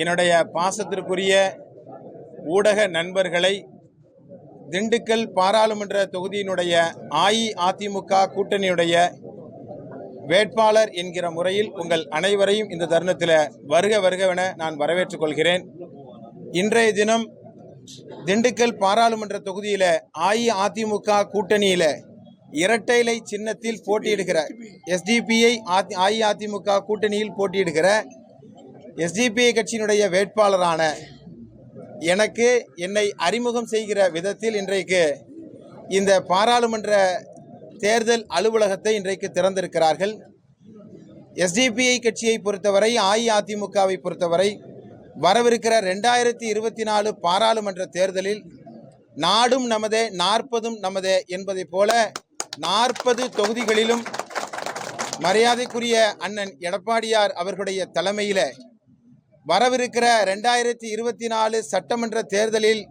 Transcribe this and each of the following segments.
என்னுடைய பாசத்திற்குரிய ஊடக நண்பர்களை திண்டுக்கல் பாராளுமன்ற தொகுதியினுடைய அஇஅதிமுக கூட்டணியுடைய வேட்பாளர் என்கிற முறையில் உங்கள் அனைவரையும் இந்த தருணத்தில் வருக வருகவென நான் வரவேற்றுக் கொள்கிறேன். இன்றைய தினம் திண்டுக்கல் பாராளுமன்ற தொகுதியில் அஇஅதிமுக கூட்டணியில் இரட்டைலை சின்னத்தில் போட்டியிடுகிற எஸ்டிபிஐ அஇஅதிமுக கூட்டணியில் போட்டியிடுகிற எஸ்டிபிஐ கட்சியினுடைய வேட்பாளரான எனக்கு என்னை அறிமுகம் செய்கிற விதத்தில் இன்றைக்கு இந்த பாராளுமன்ற தேர்தல் அலுவலகத்தை இன்றைக்கு திறந்திருக்கிறார்கள். எஸ்டிபிஐ கட்சியை பொறுத்தவரை அஇஅதிமுகவை பொறுத்தவரை வரவிருக்கிற ரெண்டாயிரத்தி இருபத்தி நாலு பாராளுமன்ற தேர்தலில் நாடும் நமதே நாற்பதும் நமதே என்பதைப் போல நாற்பது தொகுதிகளிலும் மரியாதைக்குரிய அண்ணன் எடப்பாடியார் அவர்களுடைய தலைமையில் வரவிருக்கிற ரெண்டாயிரத்தி இருபத்தி நாலு சட்டமன்ற தேர்தலில்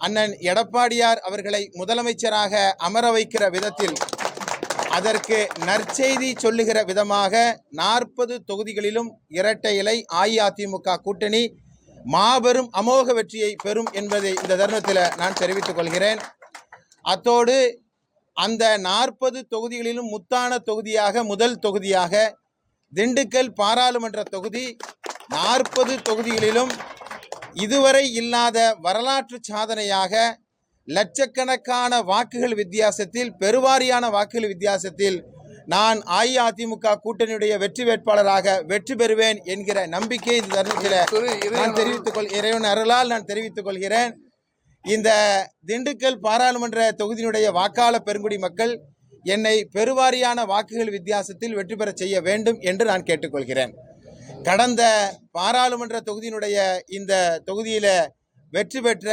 அண்ணன் எடப்பாடியார் அவர்களை முதலமைச்சராக அமர வைக்கிற விதத்தில் அதற்கு நற்செய்தி சொல்லுகிற விதமாக நாற்பது தொகுதிகளிலும் இரட்டை இலை அஇஅதிமுக கூட்டணி மாபெரும் அமோக வெற்றியை பெறும் என்பதை இந்த தருணத்தில் நான் தெரிவித்துக் கொள்கிறேன். அத்தோடு அந்த நாற்பது தொகுதிகளிலும் முத்தான தொகுதியாக முதல் தொகுதியாக திண்டுக்கல் பாராளுமன்ற தொகுதி நாற்பது தொகுதிகளிலும் இதுவரை இல்லாத வரலாற்று சாதனையாக லட்சக்கணக்கான வாக்குகள் வித்தியாசத்தில் பெருவாரியான வாக்குகள் வித்தியாசத்தில் நான் அஇஅதிமுக கூட்டணியுடைய வெற்றி வேட்பாளராக வெற்றி பெறுவேன் என்கிற நம்பிக்கை இந்த தருணத்தில் நான் தெரிவித்துக் கொள் இறைவன் அருளால் நான் தெரிவித்துக் கொள்கிறேன். இந்த திண்டுக்கல் பாராளுமன்ற தொகுதியினுடைய வாக்காளர் பெருங்குடி மக்கள் என்னை பெருவாரியான வாக்குகள் வித்தியாசத்தில் வெற்றி பெற செய்ய வேண்டும் என்று நான் கேட்டுக்கொள்கிறேன் கடந்த பாராளுமன்ற தொகுதியினுடைய இந்த தொகுதியில் வெற்றி பெற்ற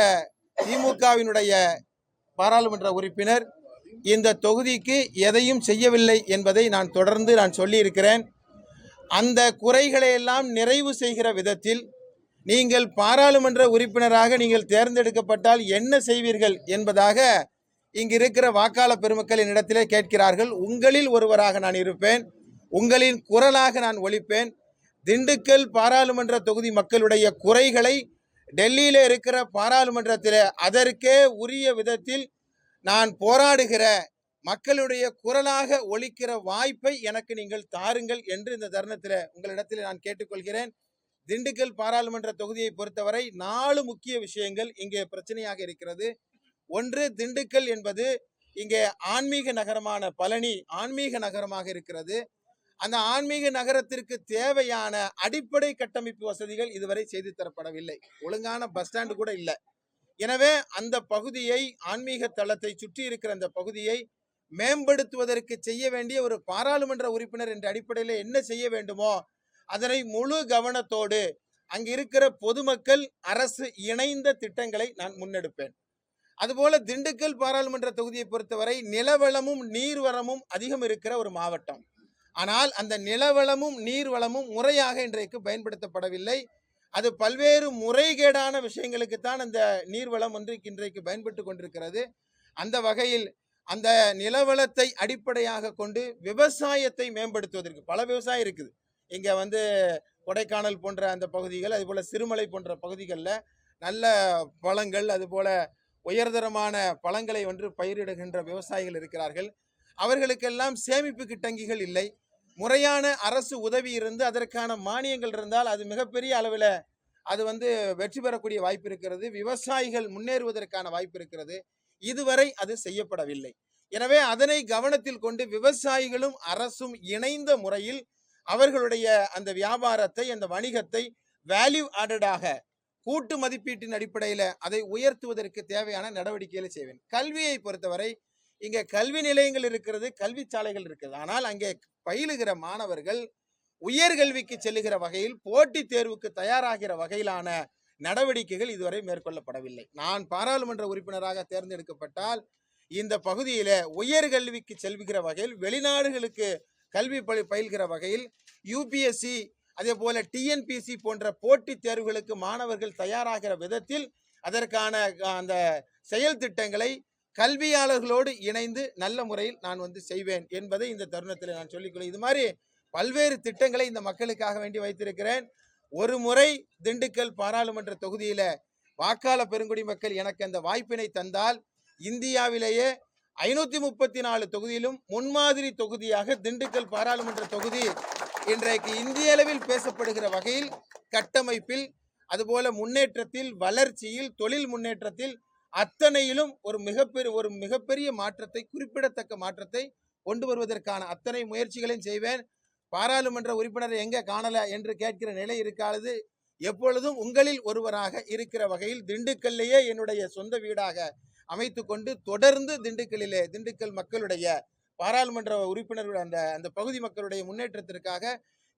திமுகவினுடைய பாராளுமன்ற உறுப்பினர் இந்த தொகுதிக்கு எதையும் செய்யவில்லை என்பதை நான் தொடர்ந்து நான் சொல்லியிருக்கிறேன். அந்த குறைகளை எல்லாம் நிறைவு செய்கிற விதத்தில் நீங்கள் பாராளுமன்ற உறுப்பினராக நீங்கள் தேர்ந்தெடுக்கப்பட்டால் என்ன செய்வீர்கள் என்பதாக இங்கு இருக்கிற வாக்காளர் பெருமக்கள் என்னிடத்திலே கேட்கிறார்கள். உங்களில் ஒருவராக நான் இருப்பேன். உங்களின் குரலாக நான் ஒழிப்பேன் திண்டுக்கல் பாராளுமன்ற தொகுதி மக்களுடைய குறைகளை டெல்லியில் இருக்கிற பாராளுமன்றத்தில் அதற்கே உரிய விதத்தில் நான் போராடுகிற மக்களுடைய குரலாக ஒழிக்கிற வாய்ப்பை எனக்கு நீங்கள் தாருங்கள் என்று இந்த தருணத்தில் உங்களிடத்தில் நான் கேட்டுக்கொள்கிறேன். திண்டுக்கல் பாராளுமன்ற தொகுதியை பொறுத்தவரை நாலு முக்கிய விஷயங்கள் இங்கே பிரச்சனையாக இருக்கிறது. ஒன்று திண்டுக்கல் என்பது இங்கே ஆன்மீக நகரமான பழனி ஆன்மீக நகரமாக இருக்கிறது. அந்த ஆன்மீக நகரத்திற்கு தேவையான அடிப்படை கட்டமைப்பு வசதிகள் இதுவரை செய்து தரப்படவில்லை. ஒழுங்கான பஸ் ஸ்டாண்டு கூட இல்லை. எனவே அந்த பகுதியை ஆன்மீக தளத்தை சுற்றி இருக்கிற அந்த பகுதியை மேம்படுத்துவதற்கு செய்ய வேண்டிய ஒரு பாராளுமன்ற உறுப்பினர் என்ற அடிப்படையில் என்ன செய்ய வேண்டுமோ அதனை முழு கவனத்தோடு அங்கு இருக்கிற பொதுமக்கள் அரசு இணைந்த திட்டங்களை நான் முன்னெடுப்பேன். அதுபோல திண்டுக்கல் பாராளுமன்ற தொகுதியை பொறுத்தவரை நிலவளமும் நீர்வரமும் அதிகம் இருக்கிற ஒரு மாவட்டம். ஆனால் அந்த நிலவளமும் நீர்வளமும் முறையாக இன்றைக்கு பயன்படுத்தப்படவில்லை. அது பல்வேறு முறைகேடான விஷயங்களுக்கு தான் அந்த நீர்வளம் வந்து இன்றைக்கு பயன்பட்டு கொண்டிருக்கிறது. அந்த வகையில் அந்த நிலவளத்தை அடிப்படையாக கொண்டு விவசாயத்தை மேம்படுத்துவதற்கு பல விவசாயம் இருக்குது. இங்கே வந்து கொடைக்கானல் போன்ற அந்த பகுதிகள் அதுபோல் சிறுமலை போன்ற பகுதிகளில் நல்ல பழங்கள் அதுபோல் உயர்தரமான பழங்களை ஒன்று பயிரிடுகின்ற விவசாயிகள் இருக்கிறார்கள். அவர்களுக்கெல்லாம் சேமிப்பு கிட்டங்கிகள் இல்லை. முறையான அரசு உதவி இருந்து அதற்கான மானியங்கள் இருந்தால் அது மிகப்பெரிய அளவில் அது வந்து வெற்றி பெறக்கூடிய வாய்ப்பு இருக்கிறது. விவசாயிகள் முன்னேறுவதற்கான வாய்ப்பு இருக்கிறது. இதுவரை அது செய்யப்படவில்லை. எனவே அதனை கவனத்தில் கொண்டு விவசாயிகளும் அரசும் இணைந்த முறையில் அவர்களுடைய அந்த வியாபாரத்தை அந்த வணிகத்தை வேல்யூ ஆடடாக கூட்டு மதிப்பீட்டின் அடிப்படையில் அதை உயர்த்துவதற்கு தேவையான நடவடிக்கைகளை செய்வேன். கல்வியை பொறுத்தவரை இங்கே கல்வி நிலையங்கள் இருக்கிறது கல்வி சாலைகள் இருக்கிறது ஆனால் அங்கே பயிலுகிற மாணவர்கள் உயர்கல்விக்கு செல்லுகிற வகையில் போட்டித் தேர்வுக்கு தயாராகிற வகையிலான நடவடிக்கைகள் இதுவரை மேற்கொள்ளப்படவில்லை. நான் பாராளுமன்ற உறுப்பினராக தேர்ந்தெடுக்கப்பட்டால் இந்த பகுதியில உயர்கல்விக்கு செல்கிற வகையில் வெளிநாடுகளுக்கு கல்வி பழி பயில்கிற வகையில் யூபிஎஸ்சி அதே போல டிஎன்பிசி போன்ற போட்டித் தேர்வுகளுக்கு மாணவர்கள் தயாராகிற விதத்தில் அதற்கான அந்த செயல் திட்டங்களை கல்வியாளர்களோடு இணைந்து நல்ல முறையில் நான் வந்து செய்வேன் என்பதை இந்த தருணத்தில் நான் சொல்லிக்கொள்ள இது மாதிரி பல்வேறு திட்டங்களை இந்த மக்களுக்காக வேண்டி வைத்திருக்கிறேன். ஒரு முறை திண்டுக்கல் பாராளுமன்ற தொகுதியில் வாக்காள பெருங்குடி மக்கள் எனக்கு அந்த வாய்ப்பினை தந்தால் இந்தியாவிலேயே ஐநூற்றி முப்பத்தி நாலு தொகுதியிலும் முன்மாதிரி தொகுதியாக திண்டுக்கல் பாராளுமன்ற தொகுதி இன்றைக்கு இந்திய அளவில் பேசப்படுகிற வகையில் கட்டமைப்பில் அதுபோல முன்னேற்றத்தில் வளர்ச்சியில் தொழில் முன்னேற்றத்தில் அத்தனையிலும் ஒரு மிகப்பெரிய ஒரு மிகப்பெரிய மாற்றத்தை குறிப்பிடத்தக்க மாற்றத்தை கொண்டு வருவதற்கான அத்தனை முயற்சிகளையும் செய்வேன். பாராளுமன்ற உறுப்பினரை எங்கே காணல என்று கேட்கிற நிலை இருக்காது. எப்பொழுதும் உங்களில் ஒருவராக இருக்கிற வகையில் திண்டுக்கல்லையே என்னுடைய சொந்த வீடாக அமைத்து கொண்டு தொடர்ந்து திண்டுக்கல்லிலே திண்டுக்கல் மக்களுடைய பாராளுமன்ற உறுப்பினர்கள் அந்த அந்த பகுதி மக்களுடைய முன்னேற்றத்திற்காக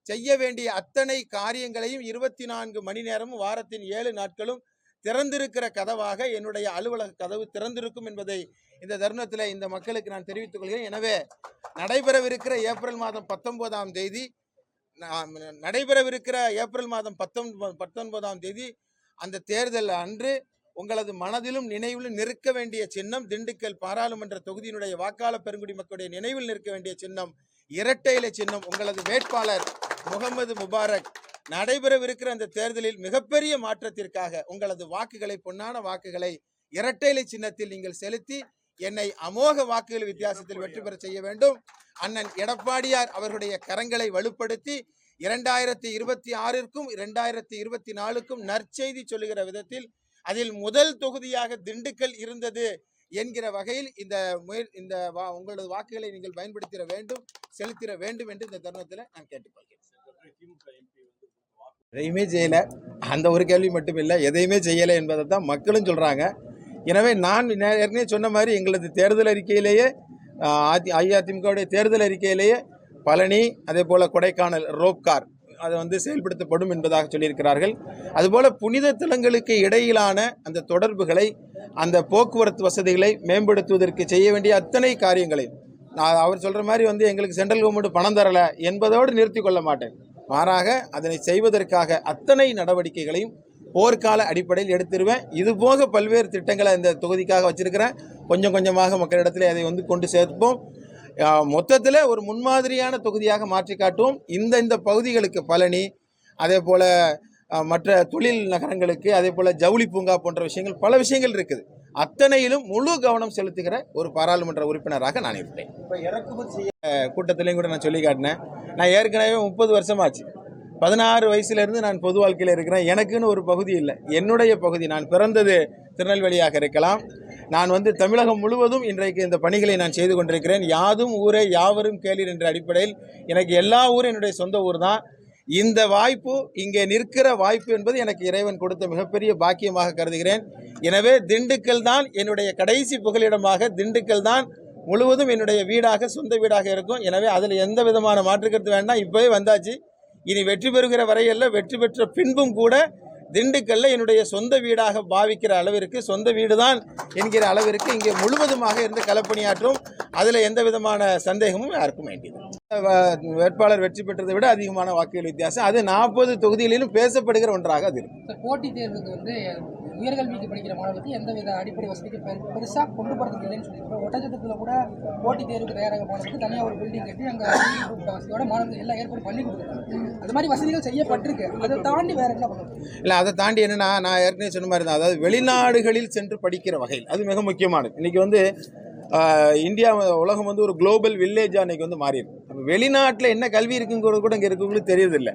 செய்ய வேண்டிய அத்தனை காரியங்களையும் இருபத்தி நான்கு மணி நேரமும் வாரத்தின் ஏழு நாட்களும் திறந்திருக்கிற கதவாக என்னுடைய அலுவலக கதவு திறந்திருக்கும் என்பதை இந்த தருணத்தில் இந்த மக்களுக்கு நான் தெரிவித்துக் கொள்கிறேன். எனவே நடைபெறவிருக்கிற ஏப்ரல் மாதம் பத்தொன்பதாம் தேதி நடைபெறவிருக்கிற ஏப்ரல் மாதம் பத்தொன்பது பத்தொன்பதாம் தேதி அந்த தேர்தல் அன்று உங்களது மனதிலும் நினைவிலும் நிற்க வேண்டிய சின்னம் திண்டுக்கல் பாராளுமன்ற தொகுதியினுடைய வாக்காளர் பெருங்குடி மக்களுடைய நினைவில் நிற்க வேண்டிய சின்னம் இரட்டை இலை சின்னம் உங்களது வேட்பாளர் முகமது முபாரக் நடைபெறவிருக்கிற அந்த தேர்தலில் மிகப்பெரிய மாற்றத்திற்காக உங்களது வாக்குகளை பொன்னான வாக்குகளை இரட்டைலை சின்னத்தில் நீங்கள் செலுத்தி என்னை அமோக வாக்குகள் வித்தியாசத்தில் வெற்றி பெற செய்ய வேண்டும். அண்ணன் எடப்பாடியார் அவர்களுடைய கரங்களை வலுப்படுத்தி இரண்டாயிரத்தி இருபத்தி ஆறிற்கும் இரண்டாயிரத்தி இருபத்தி நாலுக்கும் நற்செய்தி சொல்லுகிற விதத்தில் அதில் முதல் தொகுதியாக திண்டுக்கல் இருந்தது என்கிற வகையில் இந்த முயற் இந்த வா உங்களது வாக்குகளை நீங்கள் பயன்படுத்திட வேண்டும் செலுத்திட வேண்டும் என்று இந்த தருணத்தில் நான் கேட்டுக்கொள்கிறேன். எதையுமே செய்யலை. அந்த ஒரு கேள்வி மட்டும் இல்லை. எதையுமே செய்யலை என்பதை தான் மக்களும் சொல்கிறாங்க எனவே நான் ஏற்கனவே சொன்ன மாதிரி எங்களது தேர்தல் அறிக்கையிலேயே அதி அஇஅதிமுகவுடைய தேர்தல் அறிக்கையிலேயே பழனி அதே போல் கொடைக்கானல் ரோப்கார் அது வந்து செயல்படுத்தப்படும் என்பதாக சொல்லியிருக்கிறார்கள். அதுபோல் புனித தலங்களுக்கு இடையிலான அந்த தொடர்புகளை அந்த போக்குவரத்து வசதிகளை மேம்படுத்துவதற்கு செய்ய வேண்டிய அத்தனை காரியங்களை நான் அவர் சொல்கிற மாதிரி வந்து எங்களுக்கு சென்ட்ரல் கவர்மெண்ட் பணம் தரலை என்பதோடு நிறுத்தி கொள்ள மாட்டேன். மாறாக அதனை செய்வதற்காக அத்தனை நடவடிக்கைகளையும் போர்க்கால அடிப்படையில் எடுத்துருவேன். இது போக பல்வேறு திட்டங்களை இந்த தொகுதிக்காக வச்சுருக்கிறேன். கொஞ்சம் கொஞ்சமாக மக்களிடத்தில் அதை வந்து கொண்டு சேர்ப்போம். மொத்தத்தில் ஒரு முன்மாதிரியான தொகுதியாக மாற்றி காட்டுவோம். இந்த இந்த பகுதிகளுக்கு பழனி அதே போல் மற்ற தொழில் நகரங்களுக்கு அதே போல் ஜவுளி பூங்கா போன்ற விஷயங்கள் பல விஷயங்கள் இருக்குது. அத்தனையிலும் முழு கவனம் செலுத்துகிற ஒரு பாராளுமன்ற உறுப்பினராக நான் இருப்பேன் இப்போ இறக்குமதி செய்ய கூட்டத்திலையும் கூட நான் சொல்லி காட்டினேன் நான் ஏற்கனவே முப்பது வருஷமாச்சு. பதினாறு வயசுலேருந்து நான் பொது வாழ்க்கையில் இருக்கிறேன். எனக்குன்னு ஒரு பகுதி இல்லை. என்னுடைய பகுதி. நான் பிறந்தது திருநெல்வேலியாக இருக்கலாம். நான் வந்து தமிழகம் முழுவதும் இன்றைக்கு இந்த பணிகளை நான் செய்து கொண்டிருக்கிறேன். யாதும் ஊரே யாவரும் கேளீர் என்ற அடிப்படையில் எனக்கு எல்லா ஊரும் என்னுடைய சொந்த ஊர் தான். இந்த வாய்ப்பு இங்கே நிற்கிற வாய்ப்பு என்பது எனக்கு இறைவன் கொடுத்த மிகப்பெரிய பாக்கியமாக கருதுகிறேன். எனவே திண்டுக்கல் தான் என்னுடைய கடைசி புகலிடமாக திண்டுக்கல் தான் முழுவதும் என்னுடைய வீடாக சொந்த வீடாக இருக்கும். எனவே அதில் எந்த விதமான மாற்றுக்கருத்து வேண்டாம். இப்போவே வந்தாச்சு. இனி வெற்றி பெறுகிற வரையல்ல வெற்றி பெற்ற பின்பும் கூட திண்டுக்கல்ல என்னுடைய சொந்த வீடாக பாவிக்கிற அளவிற்கு சொந்த வீடு தான் என்கிற அளவிற்கு இங்கே முழுவதுமாக இருந்து களப்பணியாற்றும் அதில் எந்த விதமான சந்தேகமும் யாருக்கும் வேண்டியது வேட்பாளர் வெற்றி பெற்றதை விட அதிகமான வாக்குகள் வித்தியாசம். அது நாற்பது தொகுதிகளிலும் பேசப்படுகிற ஒன்றாக அது இருக்கும். போட்டித் தேர்வுக்கு வந்து உயர்கல்விக்கு படிக்கிற மாணவர்களுக்கு எந்தவித அடிப்படை வசதிக்கு பெருசாக கொண்டு போகிறது இல்லைன்னு சொல்லியிருக்கோம் ஒட்டச்சட்டத்தில் கூட போட்டித் தேர்வுக்கு தயாராக மாணவர்களுக்கு தனியாக ஒரு பில்டிங் கட்டி அங்கே வசதியோட மாணவர்கள் எல்லாம் ஏற்பாடு பண்ணி கொடுத்துருக்காங்க. அது மாதிரி வசதிகள் செய்யப்பட்டிருக்கு. அதை தாண்டி வேற என்ன பண்ண இல்லை அதை தாண்டி என்னன்னா நான் ஏற்கனவே சொன்ன மாதிரி தான். அதாவது வெளிநாடுகளில் சென்று படிக்கிற வகையில் அது மிக முக்கியமானது. இன்னைக்கு வந்து இந்தியா உலகம் வந்து ஒரு குளோபல் வில்லேஜாக அன்றைக்கி வந்து மாறிடும் வெளிநாட்டில் என்ன கல்வி இருக்குங்கிறது கூட இங்கே இருக்கவங்களுக்கு தெரியறதில்லை.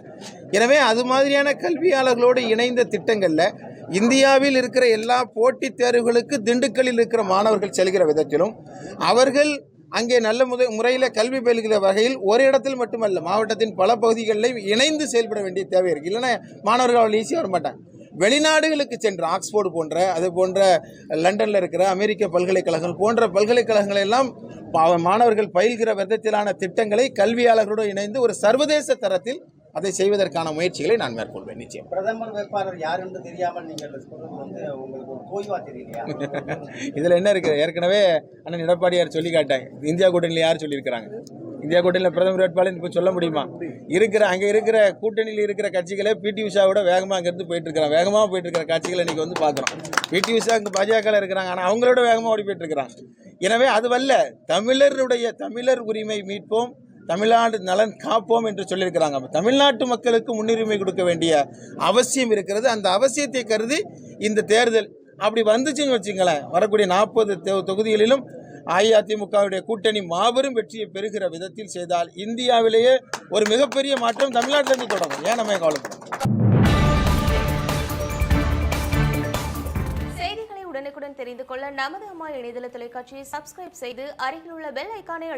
எனவே அது மாதிரியான கல்வியாளர்களோடு இணைந்த திட்டங்களில் இந்தியாவில் இருக்கிற எல்லா போட்டித் தேர்வுகளுக்கு திண்டுக்கல்லில் இருக்கிற மாணவர்கள் செல்கிற விதத்திலும் அவர்கள் அங்கே நல்ல முத முறையில் கல்வி பயில்கிற வகையில் ஒரு இடத்தில் மட்டுமல்ல மாவட்டத்தின் பல பகுதிகளிலும் இணைந்து செயல்பட வேண்டிய தேவை இருக்குது இல்லைன்னா மாணவர்கள் அவள் ஈஸியாக வர மாட்டாங்க வெளிநாடுகளுக்கு சென்ற ஆக்ஸ்போர்டு போன்ற அது போன்ற லண்டனில் இருக்கிற அமெரிக்க பல்கலைக்கழகங்கள் போன்ற பல்கலைக்கழகங்கள் எல்லாம் பா- மாணவர்கள் பயில்கிற விதத்திலான திட்டங்களை கல்வியாளர்களோடு இணைந்து ஒரு சர்வதேச தரத்தில் அதை செய்வதற்கான முயற்சிகளை நான் மேற்கொள்வேன் நிச்சயம். பிரதமர் வேட்பாளர் யார் என்று தெரியாமல் நீங்கள் சொல்றது வந்து உங்களுக்கு ஒரு தோய்வா தெரியலையா? இதில் என்ன இருக்குது ஏற்கனவே அண்ணன் எடப்பாடியார் சொல்லி காட்டாங்க இந்தியா கூட்டணியில் யார் சொல்லியிருக்கிறாங்க? இந்தியா கூட்டணியில் பிரதமர் வேட்பாளர் இப்போ சொல்ல முடியுமா? இருக்கிற அங்கே இருக்கிற கூட்டணியில் இருக்கிற கட்சிகளே பிடி உஷாவோட வேகமாக அங்கேருந்து போயிட்டு இருக்கிறாங்க. வேகமாக போயிட்டு இருக்கிற காட்சிகளை இன்னைக்கு வந்து பார்க்குறோம் பிடி உஷா அங்கே பாஜகவில் இருக்கிறாங்க. ஆனால் அவங்களோட வேகமாக ஓடி போயிட்டு இருக்கிறாங்க. எனவே அதுவல்ல தமிழருடைய தமிழர் உரிமை மீட்போம். தமிழ்நாடு நலன் காப்போம் என்று சொல்லியிருக்கிறாங்க. தமிழ்நாட்டு மக்களுக்கு முன்னுரிமை கொடுக்க வேண்டிய அவசியம் இருக்கிறது. அந்த அவசியத்தை கருதி இந்த தேர்தல் அப்படி வந்துச்சுன்னு வச்சுங்களேன் வரக்கூடிய நாற்பது தொகுதிகளிலும் அஇஅதிமுகவுடைய கூட்டணி மாபெரும் வெற்றியை பெறுகிற விதத்தில் செய்தால் இந்தியாவிலேயே ஒரு மிகப்பெரிய மாற்றம் தமிழ்நாட்டிலிருந்து தொடங்கும். ஏன் நம்ம கவலைப்படும் செய்திகளை உடனுக்குடன் தெரிந்து கொள்ள நமது அம்மா இணையதள தொலைக்காட்சியை சப்ஸ்கிரைப் செய்து அருகில் உள்ள பெல் ஐக்கானை